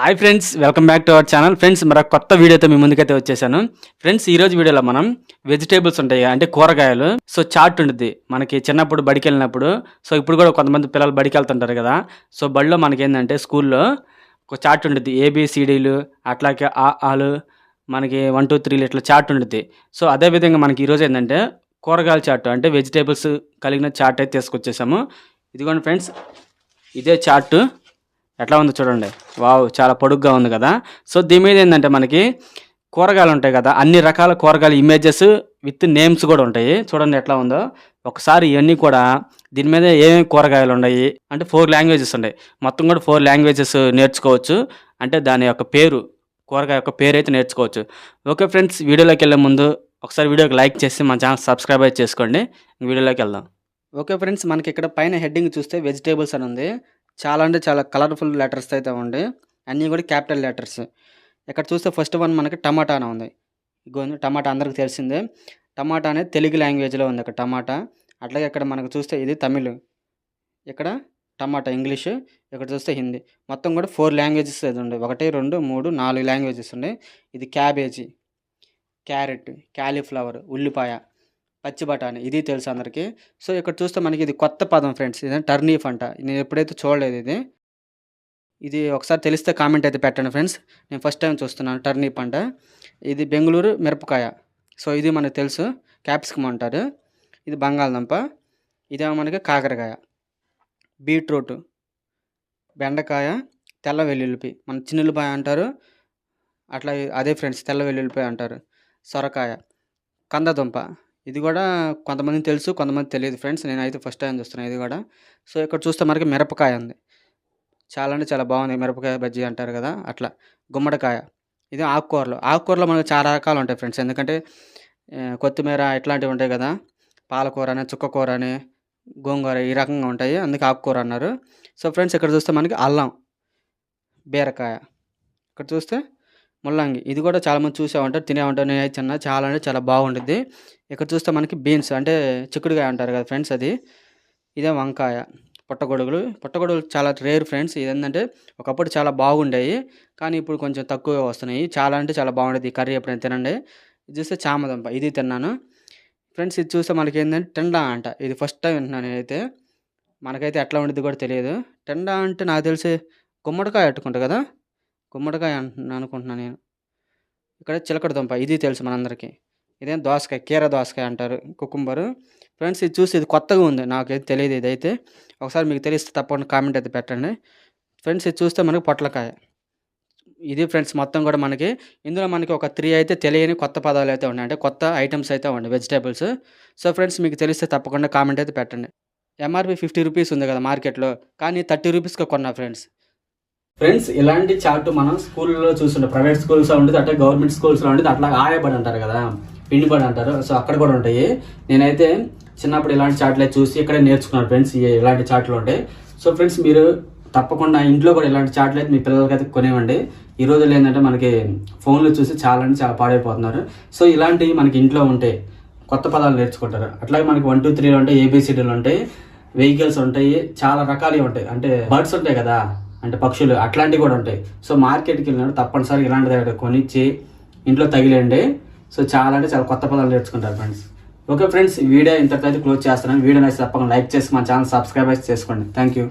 Hi friends welcome back to our channel friends మరొక కొత్త వీడియోతో మీ ముందుకైతే వచ్చేసాను. ఫ్రెండ్స్ ఈ రోజు వీడియోలో మనం వెజిటేబుల్స్ ఉంటాయి అంటే కూరగాయలు. సో చాట్ ఉంటుంది. మనకి చిన్నప్పుడు బడికి వెళ్ళినప్పుడు సో ఇప్పుడు కూడా కొంతమంది పిల్లలు బడికి వెళ్తుంటారు కదా. సో బడిలో మనకి ఏంటంటే స్కూల్లో ఒక చార్ట్ ఉంటుంది. ఏబిసిడీలు అట్లాగే ఆ ఆలు మనకి వన్ టూ త్రీలు ఇట్లా చార్ట్ ఉంటుంది. సో అదేవిధంగా మనకి ఈరోజు ఏంటంటే కూరగాయల చార్ట్ అంటే వెజిటేబుల్స్ కలిగిన చార్ట్ అయితే తీసుకొచ్చేసాము. ఇదిగోండి ఫ్రెండ్స్ ఇదే చార్ట్ ఎట్లా ఉందో చూడండి. వావ్ చాలా పొడుగ్గా ఉంది కదా. సో దీని మీద ఏంటంటే మనకి కూరగాయలు ఉంటాయి కదా. అన్ని రకాల కూరగాయల ఇమేజెస్ విత్ నేమ్స్ కూడా ఉంటాయి. చూడండి ఎట్లా ఉందో. ఒకసారి ఇవన్నీ కూడా దీని మీద ఏమేమి కూరగాయలు ఉన్నాయి అంటే ఫోర్ లాంగ్వేజెస్ ఉన్నాయి మొత్తం కూడా ఫోర్ లాంగ్వేజెస్ నేర్చుకోవచ్చు. అంటే దాని యొక్క పేరు కూరగాయ యొక్క పేరు అయితే నేర్చుకోవచ్చు. ఓకే ఫ్రెండ్స్ వీడియోలోకి వెళ్ళే ముందు ఒకసారి వీడియోకి లైక్ చేసి మా ఛానల్ సబ్స్క్రైబ్ అయితే చేసుకోండి. వీడియోలోకి వెళ్దాం. ఓకే ఫ్రెండ్స్ మనకి ఇక్కడ పైన హెడ్డింగ్ చూస్తే వెజిటేబుల్స్ అని ఉంది. చాలా అంటే చాలా కలర్ఫుల్ లెటర్స్ అయితే ఉండే. అన్నీ కూడా క్యాపిటల్ లెటర్స్ ఇక్కడ చూస్తే ఫస్ట్ వన్ మనకి టమాటా అని ఉంది. ఇగో టమాటా అందరికి తెలిసిందే. టమాటా అనేది తెలుగు లాంగ్వేజ్లో ఉంది ఇక్కడ టమాటా. అట్లాగే ఇక్కడ మనకు చూస్తే ఇది తమిళ్. ఇక్కడ టమాటా ఇంగ్లీష్. ఇక్కడ చూస్తే హిందీ. మొత్తం కూడా ఫోర్ లాంగ్వేజెస్ అది ఉండే. ఒకటి రెండు మూడు నాలుగు లాంగ్వేజెస్ ఉన్నాయి ఇది క్యాబేజీ క్యారెట్ క్యాలీఫ్లవర్ ఉల్లిపాయ. పచ్చి బఠానీ. ఇది తెలుసు అందరికీ. సో ఇక్కడ చూస్తే మనకి ఇది కొత్త పదం ఫ్రెండ్స్. ఇది టర్నీఫ్ అంట నేను ఎప్పుడైతే చూడలేదు ఇది ఇది ఒకసారి తెలిస్తే కామెంట్ అయితే పెట్టండి ఫ్రెండ్స్. నేను ఫస్ట్ టైం చూస్తున్నాను టర్నీప్ అంట ఇది బెంగళూరు మిరపకాయ. సో ఇది మనకు తెలుసు. క్యాప్సికమ్ అంటారు. ఇది బంగాళదుంప. ఇదేమో మనకి కాకరకాయ. బీట్రూట్. బెండకాయ. తెల్ల వెల్లుల్లిపి. మన చిన్నులపాయ అంటారు. అట్లా అదే ఫ్రెండ్స్ తెల్ల వెల్లుల్లిపాయ అంటారు. సొరకాయ. కందదుంప ఇది కూడా కొంతమంది తెలుసు కొంతమంది తెలియదు ఫ్రెండ్స్. నేనైతే ఫస్ట్ టైం చూస్తున్నాను ఇది కూడా. సో ఇక్కడ చూస్తే మనకి మిరపకాయ ఉంది. చాలా అంటే చాలా బాగుంది. మిరపకాయ బజ్జీ అంటారు కదా అట్లా. గుమ్మడికాయ. ఇది ఆకుకూరలు. ఆకుకూరలో మనకు చాలా రకాలు ఉంటాయి ఫ్రెండ్స్. ఎందుకంటే కొత్తిమీర ఇట్లాంటివి ఉంటాయి కదా పాలకూర అని చుక్కకూర అని గోంగూర ఈ రకంగా ఉంటాయి. అందుకే ఆకుకూర అన్నారు. సో ఫ్రెండ్స్ ఇక్కడ చూస్తే మనకి అల్లం బీరకాయ. ఇక్కడ చూస్తే ముల్లంగి. ఇది కూడా చాలామంది చూసే ఉంటారు తినే ఉంటారు నేను చిన్న చాలా అంటే చాలా బాగుంటుంది ఇక్కడ చూస్తే మనకి బీన్స్ అంటే చిక్కుడుకాయ అంటారు కదా ఫ్రెండ్స్ అది. ఇదే వంకాయ పుట్టగొడుగులు. పుట్టగొడుగులు చాలా రేర్ ఫ్రెండ్స్. ఇదేంటంటే ఒకప్పుడు చాలా బాగుండేవి కానీ ఇప్పుడు కొంచెం తక్కువగా వస్తున్నాయి. చాలా అంటే చాలా బాగుండేది ఈ కర్రీ ఎప్పుడైనా తినండి. ఇది చూస్తే చామదంప. ఇది తిన్నాను. ఫ్రెండ్స్ ఇది చూస్తే మనకి ఏంటంటే టెండా అంట. ఇది ఫస్ట్ టైం వింటున్నాను నేనైతే. మనకైతే ఎట్లా ఉండేది కూడా తెలియదు. టెండా అంటే నాకు తెలిసి గుమ్మడికాయ అట్టుకుంటా కదా. గుమ్మడికాయ అంటున్నాను అనుకుంటున్నాను నేను. ఇక్కడ చిలకడ దుంప ఇది తెలుసు మనందరికీ. ఇదేం దోసకాయ కీర దోసకాయ అంటారు కుకుంబరు. ఫ్రెండ్స్ ఇది చూసి ఇది కొత్తగా ఉంది. నాకైతే తెలియదు ఇదైతే. ఒకసారి మీకు తెలిస్తే తప్పకుండా కామెంట్ అయితే పెట్టండి. ఫ్రెండ్స్ ఇది చూస్తే మనకి పొట్లకాయ. ఇది ఫ్రెండ్స్ మొత్తం కూడా మనకి ఇందులో మనకి ఒక త్రీ అయితే తెలియని కొత్త పదాలు అయితే ఉన్నాయి. అంటే కొత్త ఐటమ్స్ అయితే ఉన్నాయి వెజిటేబుల్స్. సో ఫ్రెండ్స్ మీకు తెలిస్తే తప్పకుండా కామెంట్ అయితే పెట్టండి. ఎంఆర్పి ఫిఫ్టీ రూపీస్ ఉంది కదా మార్కెట్లో. కానీ థర్టీ రూపీస్కి కొన్నా ఫ్రెండ్స్. ఫ్రెండ్స్ ఇలాంటి చార్ట్ మనం స్కూల్లో చూస్తుంటాం ప్రైవేట్ స్కూల్స్లో ఉంటుంది అట్లా గవర్నమెంట్ స్కూల్స్లో ఉంటుంది అట్లా ఆయబడి అంటారు కదా. పిండి బడి అంటారు. సో అక్కడ కూడా ఉంటాయి. నేనైతే చిన్నప్పుడు ఇలాంటి చాట్లు అయితే చూసి ఇక్కడే నేర్చుకున్నాను ఫ్రెండ్స్ ఇలాంటి చాట్లు ఉంటాయి సో ఫ్రెండ్స్ మీరు తప్పకుండా ఇంట్లో కూడా ఇలాంటి చాట్లు అయితే మీ పిల్లలకి అయితే కొనివ్వండి. ఈ రోజుల్లో ఏంటంటే మనకి ఫోన్లు చూసి చాలా అంటే చాలా పాడైపోతున్నారు. సో ఇలాంటివి మనకి ఇంట్లో ఉంటాయి కొత్త పదాలు నేర్చుకుంటారు. అట్లాగే మనకి వన్ టూ త్రీలు ఉంటాయి ఏబిసిడీలు ఉంటాయి. వెహికల్స్ ఉంటాయి చాలా రకాలు ఉంటాయి. అంటే బర్డ్స్ ఉంటాయి కదా. అంటే పక్షులు అట్లాంటివి కూడా ఉంటాయి. సో మార్కెట్కి వెళ్ళినప్పుడు తప్పనిసరి ఇలాంటి దగ్గర కొనిచ్చి ఇంట్లో తగిలేండి సో చాలా అంటే చాలా కొత్త పదాలు నేర్చుకుంటారు ఫ్రెండ్స్. ఓకే ఫ్రెండ్స్ వీడియో ఇంతకైతే క్లోజ్ చేస్తున్నాను. వీడియో నచ్చితే తప్పకుండా లైక్ చేసి మా ఛానల్ సబ్స్క్రైబ్ చేసుకోండి. Thank you.